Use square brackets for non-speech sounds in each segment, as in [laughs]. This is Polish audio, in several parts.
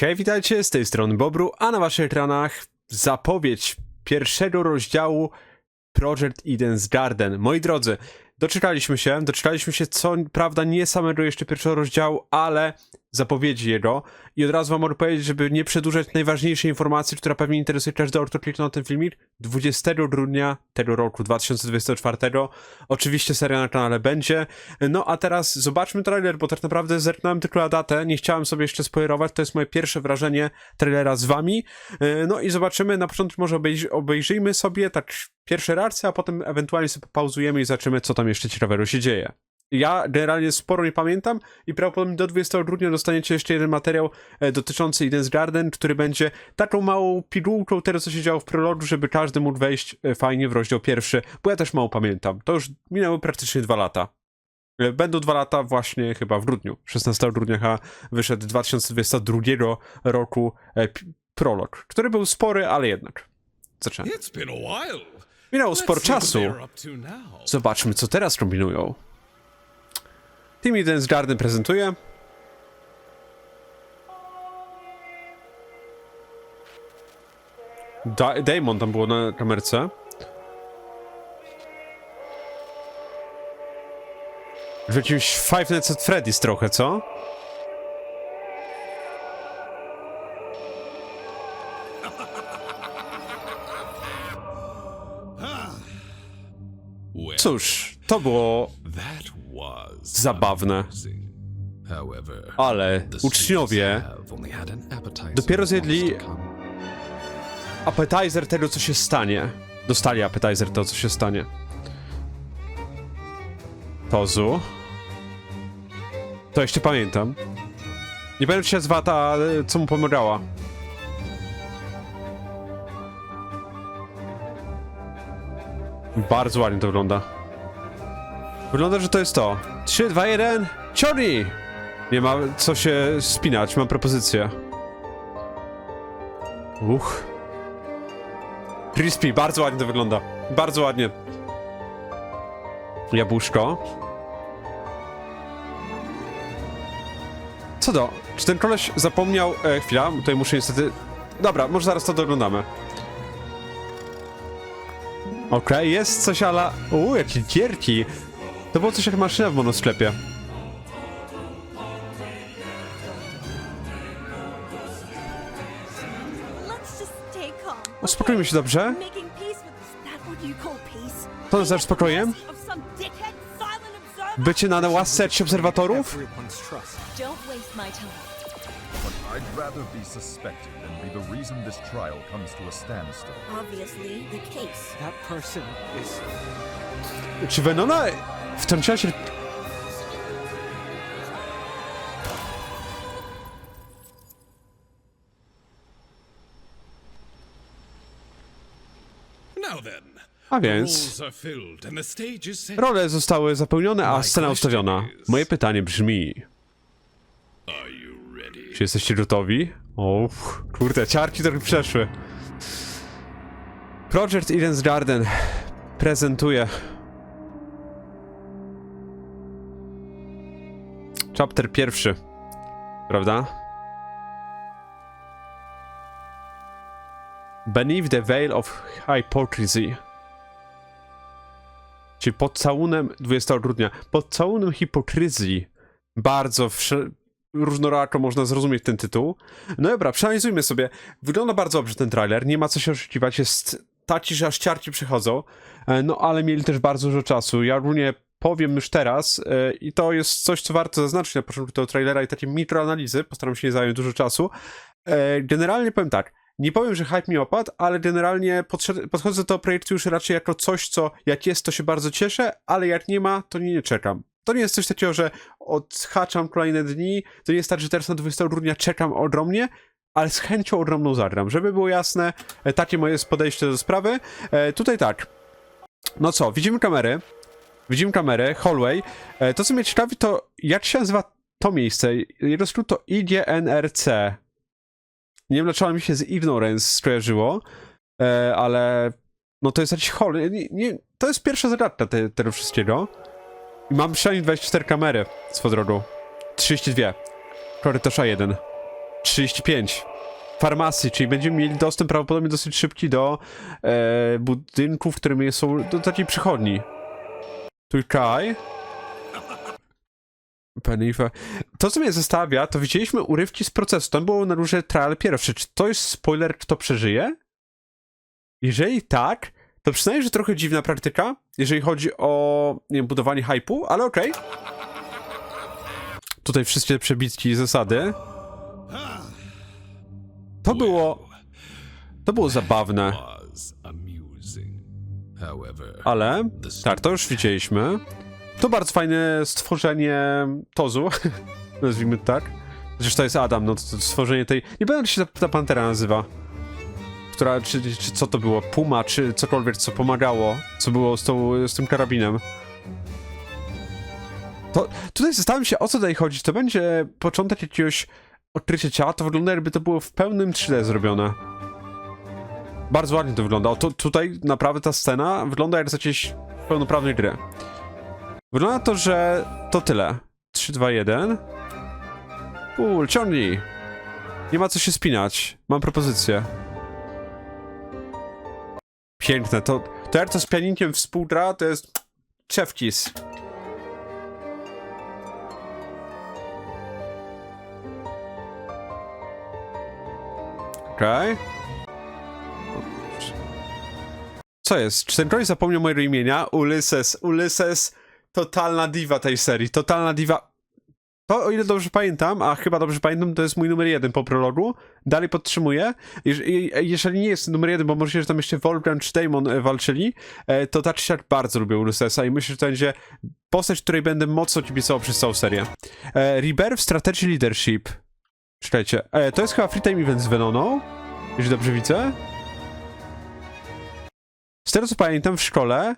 Hej, witajcie, z tej strony Bobru, a na waszych ekranach zapowiedź pierwszego rozdziału Project Eden's Garden. Moi drodzy, doczekaliśmy się, doczekaliśmy się co prawda nie samego jeszcze pierwszego rozdziału, ale zapowiedzi jego i od razu wam mogę powiedzieć, żeby nie przedłużać najważniejszej informacji, która pewnie interesuje każdego, kto kliknął ten filmik, 20 grudnia tego roku 2024 oczywiście seria na kanale będzie, no a teraz zobaczmy trailer, bo tak naprawdę zerknąłem tylko na datę, nie chciałem sobie jeszcze spoilerować, to jest moje pierwsze wrażenie trailera z wami, E, no i zobaczymy, na początku może obejrz obejrzyjmy sobie tak pierwsze reakcje, a potem ewentualnie sobie pauzujemy i zobaczymy, co tam jeszcze ciekawego się dzieje. Ja generalnie sporo nie pamiętam i prawdopodobnie do 20 grudnia dostaniecie jeszcze jeden materiał e, dotyczący Eden's Garden, który będzie taką małą pigułką tego, co się działo w prologu, żeby każdy mógł wejść e, fajnie w rozdział pierwszy, bo ja też mało pamiętam. To już minęły praktycznie dwa lata. E, Będą dwa lata właśnie chyba w grudniu. 16 grudnia chyba wyszedł 2022 roku prolog, który był spory, ale jednak. Zaczynamy. Minęło sporo czasu. Zobaczmy, co teraz kombinują. Team Eden's Garden prezentuje. Da Damon tam było na kamerce. W jakimś Five Nights at Freddy's trochę, co? [laughs] Cóż, to było zabawne. Ale uczniowie dopiero zjedli to appetizer tego, co się stanie. Dostali appetizer tego, co się stanie. Tozu. To jeszcze pamiętam. Nie czy się nazywa ta, co mu pomagała. Bardzo ładnie to wygląda. Wygląda, że to jest to. 3, 2, 1. Ciori! Nie ma co się spinać, mam propozycję. Uch. Crispy, bardzo ładnie to wygląda. Bardzo ładnie. Jabłuszko. Co do? Czy ten koleś zapomniał... E, chwila, tutaj muszę niestety... Dobra, może zaraz to doglądamy. Okej, jest coś ala... Uuu, jakie gierki. To było coś jak maszyna w monosklepie. Uspokójmy się dobrze. To nazywasz spokojem? Bycie na łasce obserwatorów? Time. I'd rather be suspected than be the reason this trial comes to a standstill. Obviously, the case. That person is. Czy Venona wtrąciła się... Now then, A the więc... roles are filled and the stage is set. Role zostały zapełnione, a scena ustawiona. Moje pytanie brzmi... Czy jesteście gotowi? O, kurde, ciarki trochę przeszły. Project Eden's Garden prezentuje. Chapter pierwszy. Prawda? Beneath the Veil of Hypocrisy. Czyli pod całunem 20 grudnia. Pod całunem hipokryzji. Bardzo różnorako można zrozumieć ten tytuł. No dobra, przeanalizujmy sobie. Wygląda bardzo dobrze ten trailer, nie ma co się oszukiwać, jest taki, że aż ciarki przychodzą, E, no ale mieli też bardzo dużo czasu. Ja ogólnie powiem już teraz e, i to jest coś, co warto zaznaczyć na początku tego trailera i takie mikroanalizy, postaram się nie zająć dużo czasu. E, Generalnie powiem tak, nie powiem, że hype mi opadł, ale generalnie podchodzę do projektu już raczej jako coś, co jak jest, to się bardzo cieszę, ale jak nie ma, to nie, nie czekam. To nie jest coś takiego, że odhaczam kolejne dni, to nie jest tak, że teraz na 20 grudnia czekam ogromnie, ale z chęcią ogromną zagram. Żeby było jasne, e, takie moje jest podejście do sprawy. E, tutaj tak, no co, widzimy kamery, widzimy kamerę, hallway. E, to, co mnie ciekawi, to jak się nazywa to miejsce? Jego skrót to IGNRC. Nie wiem, dlaczego mi się z Ignorance skojarzyło, e, ale no to jest jakiś hall. Nie, nie, to jest pierwsza zagadka te, tego wszystkiego. I mam przynajmniej 24 kamery swoją drogą. 32. Korytarza 1. 35. Farmacji, czyli będziemy mieli dostęp prawdopodobnie dosyć szybki do e, budynków, którymi są do takiej przychodni. Tutaj. Penifa. To, co mnie zostawia, to widzieliśmy urywki z procesu. Tam było na róże trial pierwszy. Czy to jest spoiler, kto przeżyje? Jeżeli tak, to przynajmniej, że trochę dziwna praktyka, jeżeli chodzi o nie wiem, budowanie hypu, ale okej. Tutaj wszystkie przebitki i zasady. To było... To było zabawne, ale... Tak, to już widzieliśmy. To bardzo fajne stworzenie Tozu, [laughs] nazwijmy to tak. Zresztą to jest Adam, no to stworzenie tej... Nie pamiętam, jak się ta, ta pantera nazywa. Która, czy, czy co to było? Puma, czy cokolwiek, co pomagało, co było z, tą, z tym karabinem. To, tutaj zastanawiam się, o co tutaj chodzi. To będzie początek jakiegoś odkrycia ciała, to wygląda jakby to było w pełnym 3D zrobione. Bardzo ładnie to wygląda. O, to, tutaj naprawdę ta scena wygląda jak z jakiejś pełnoprawnej gry. Wygląda to, że to tyle. 3, 2, 1. Cool, ciągnij. Nie ma co się spinać. Mam propozycję. Piękne. To, to jak to z pianinkiem współgra, to jest chef kiss. Okej. Co jest? Czy ten koleś zapomniał mojego imienia? Ulysses. Ulysses. Totalna diva tej serii. Totalna diva. To, o ile dobrze pamiętam, a chyba dobrze pamiętam, to jest mój numer jeden po prologu. Dalej podtrzymuję. Jeż- Jeżeli nie jest numer jeden, bo możliwe, że tam jeszcze Wolfgang czy Damon e, walczyli, e, to tak czy bardzo lubię Ulyssesa i myślę, że to będzie postać, której będę mocno kibicował przez całą serię. E, Rebirth Strategy Leadership. Czekajcie. E, to jest chyba Free Time Event z Venoną. Jeśli dobrze widzę. Z tego co pamiętam w szkole, e,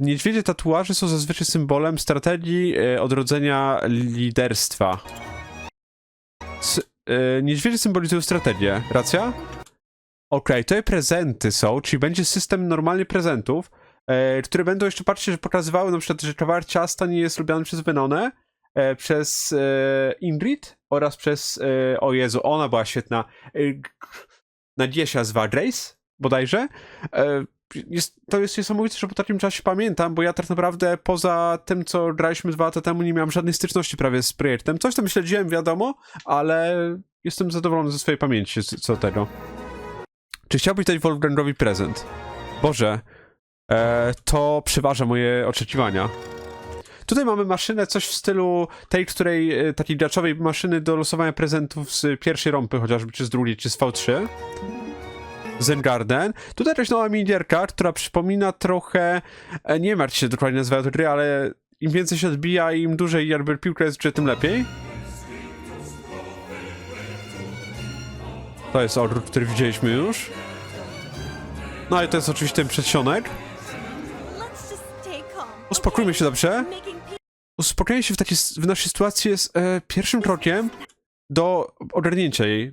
niedźwiedzie tatuaże są zazwyczaj symbolem strategii e, odrodzenia liderstwa. S e, niedźwiedzie symbolizują strategię, racja? Okej, to prezenty są, czyli będzie system normalnie prezentów, e, które będą jeszcze patrzcie, że pokazywały na przykład, że kawałek ciasta nie jest lubiany przez Venonę, e, przez e, Ingrid oraz przez, e, o Jezu, ona była świetna, e, g- na D się nazywa Grace, bodajże. Jest, to jest niesamowite, że po takim czasie pamiętam, bo ja tak naprawdę poza tym, co graliśmy dwa lata temu, nie miałem żadnej styczności prawie z projektem. Coś tam śledziłem, wiadomo, ale jestem zadowolony ze swojej pamięci co tego. Czy chciałbyś dać Wolfgangowi prezent? Boże, e, to przeważa moje oczekiwania. Tutaj mamy maszynę, coś w stylu tej, której, e, takiej graczowej maszyny do losowania prezentów z pierwszej rompy chociażby, czy z drugiej, czy z V3. Zengarden. Tutaj jakaś nowa minierka, która przypomina trochę, e, nie jak się dokładnie nazywają te gry, ale im więcej się odbija im dłużej jakby piłka jest grze, tym lepiej. To jest odwrót, który widzieliśmy już. No i to jest oczywiście ten przedsionek. Uspokójmy się dobrze. Uspokojenie się w, takiej, w naszej sytuacji jest e, pierwszym krokiem do ogarnięcia jej.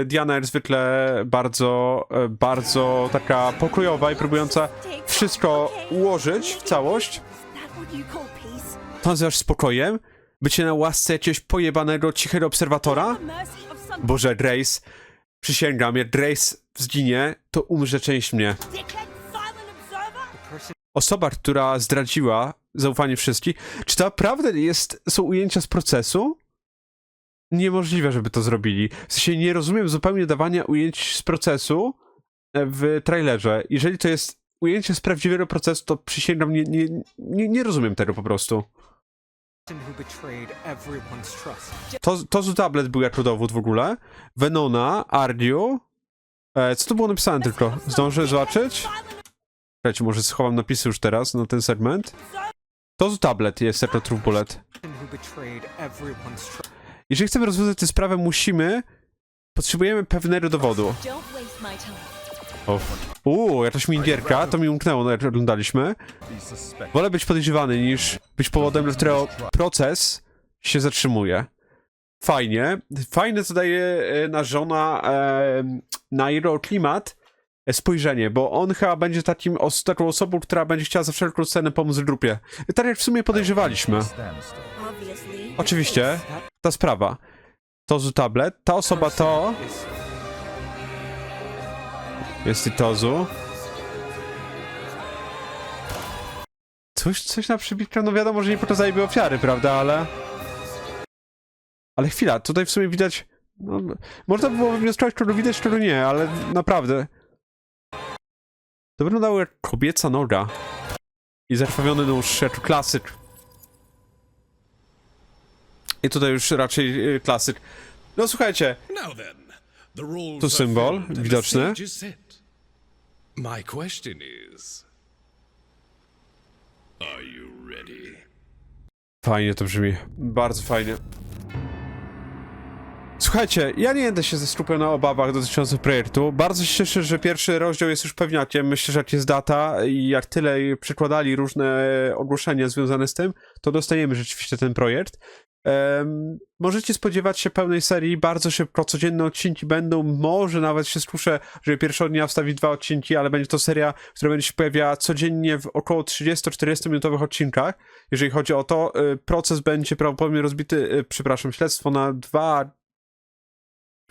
E, Diana jak zwykle bardzo, e, bardzo taka pokojowa i próbująca wszystko ułożyć w całość. To nazywasz spokojem? Bycie na łasce jakiegoś pojebanego, cichego obserwatora? Boże, Grace, przysięgam, jak Grace zginie, to umrze część mnie. Osoba, która zdradziła zaufanie wszystkich, czy to naprawdę jest, są ujęcia z procesu? Niemożliwe, żeby to zrobili. W sensie nie rozumiem zupełnie dawania ujęć z procesu e, w trailerze. Jeżeli to jest ujęcie z prawdziwego procesu, to przysięgam, nie, nie, nie, nie rozumiem tego po prostu. To, to z tablet był jako dowód w ogóle. Venona, Ardiu. E, co to było napisane tylko? Zdążę zobaczyć? Czekajcie, może schowam napisy już teraz na ten segment. To z tablet jest jako True Bullet. Jeżeli chcemy rozwiązać tę sprawę, musimy... Potrzebujemy pewnego dowodu. Uuu, jakaś minierka, to mi umknęło, no jak oglądaliśmy. Wolę być podejrzewany niż być powodem, dla którego proces się zatrzymuje. Fajnie. Fajne co daje e, na żona e, na jego klimat e, spojrzenie, bo on chyba będzie takim os taką osobą, która będzie chciała za wszelką cenę pomóc grupie. Tak jak w sumie podejrzewaliśmy. Oczywiście, ta sprawa. Tozu Tablet. Ta osoba to... Jest i Tozu. Coś, coś na przybitkę, no wiadomo, że nie po to zajebie ofiary, prawda, ale... Ale chwila, tutaj w sumie widać... No, można by było wnioskować, czego widać, czego nie, ale naprawdę... To wyglądało jak kobieca noga. I zakrwawiony nóż, jak klasyk. I tutaj już raczej y, klasyk. No słuchajcie, Tu are symbol, widoczny. My question is, are you ready? Fajnie to brzmi. Bardzo fajnie. Słuchajcie, ja nie będę się zeskupiał na obawach dotyczących projektu. Bardzo się cieszę, że pierwszy rozdział jest już pewniakiem. Myślę, że jak jest data i jak tyle przekładali różne ogłoszenia związane z tym, to dostaniemy rzeczywiście ten projekt. Em, możecie spodziewać się pełnej serii bardzo szybko. Codzienne odcinki będą. Może nawet się skuszę, żeby pierwszego dnia wstawić dwa odcinki, ale będzie to seria, która będzie się pojawiała codziennie w około 30-40 minutowych odcinkach. Jeżeli chodzi o to, y, proces będzie prawdopodobnie rozbity, y, przepraszam, śledztwo na dwa.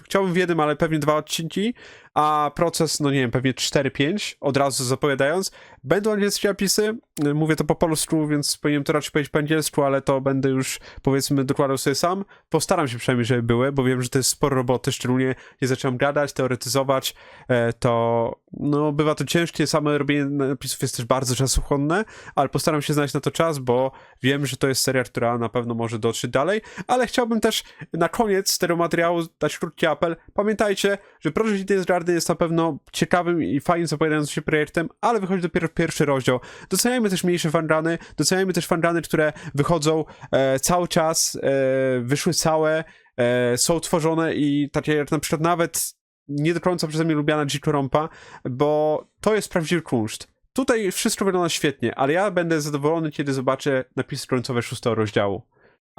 Chciałbym w jednym, ale pewnie dwa odcinki, a proces, no nie wiem, pewnie 4-5, od razu zapowiadając. Będą angielskie napisy, y, mówię to po polsku, więc powinienem to raczej powiedzieć po angielsku, ale to będę już, powiedzmy, dokładał sobie sam. Postaram się przynajmniej, żeby były, bo wiem, że to jest sporo roboty, szczególnie nie zacząłem gadać, teoretyzować, e, to no bywa to ciężkie, same robienie napisów jest też bardzo czasochłonne, ale postaram się znaleźć na to czas, bo wiem, że to jest seria, która na pewno może dotrzeć dalej, ale chciałbym też na koniec tego materiału dać krótki Pamiętajcie, że Project Eden Garden jest na pewno ciekawym i fajnie zapowiadającym się projektem, ale wychodzi dopiero pierwszy rozdział. Doceniajmy też mniejsze fanrany, doceniajmy też fanrany, które wychodzą e, cały czas, e, wyszły całe, e, są tworzone i takie jak na przykład nawet nie do końca przeze mnie lubiana G bo to jest prawdziwy kunszt. Tutaj wszystko wygląda świetnie, ale ja będę zadowolony, kiedy zobaczę napisy końcowe szóstego rozdziału.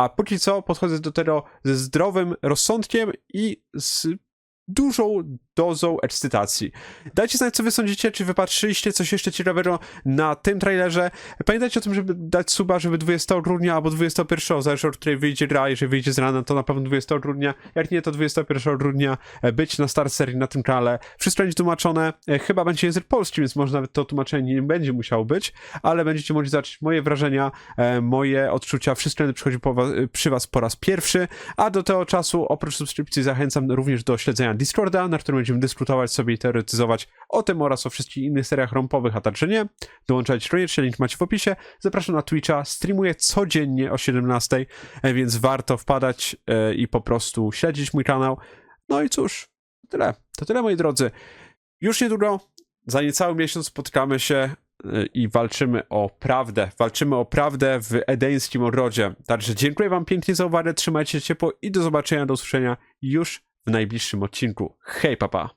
A póki co podchodzę do tego ze zdrowym rozsądkiem i z dużą dozą ekscytacji. Dajcie znać, co wy sądzicie, czy wypatrzyliście coś jeszcze ciekawego na tym trailerze. Pamiętajcie o tym, żeby dać suba, żeby 20 grudnia albo 21, zależy od której wyjdzie gra, jeżeli wyjdzie z rana, to na pewno 20 grudnia, jak nie, to 21 grudnia e, być na start serii na tym kanale. Wszystko będzie tłumaczone, e, chyba będzie język polski, więc może nawet to tłumaczenie nie będzie musiało być, ale będziecie mogli zobaczyć moje wrażenia, e, moje odczucia, wszystko będę przychodził przy was po raz pierwszy, a do tego czasu oprócz subskrypcji zachęcam również do śledzenia Discorda, na którym będziemy dyskutować sobie i teoretyzować o tym oraz o wszystkich innych seriach rompowych, a także nie. Dołączajcie koniecznie, link macie w opisie. Zapraszam na Twitcha, streamuję codziennie o 17, e, więc warto wpadać e, i po prostu śledzić mój kanał. No i cóż, tyle. To tyle, moi drodzy. Już niedługo, za niecały miesiąc spotkamy się y, i walczymy o prawdę. Walczymy o prawdę w edeńskim ogrodzie. Także dziękuję wam pięknie za uwagę, trzymajcie się ciepło i do zobaczenia, do usłyszenia już w najbliższym odcinku. Hej, papa!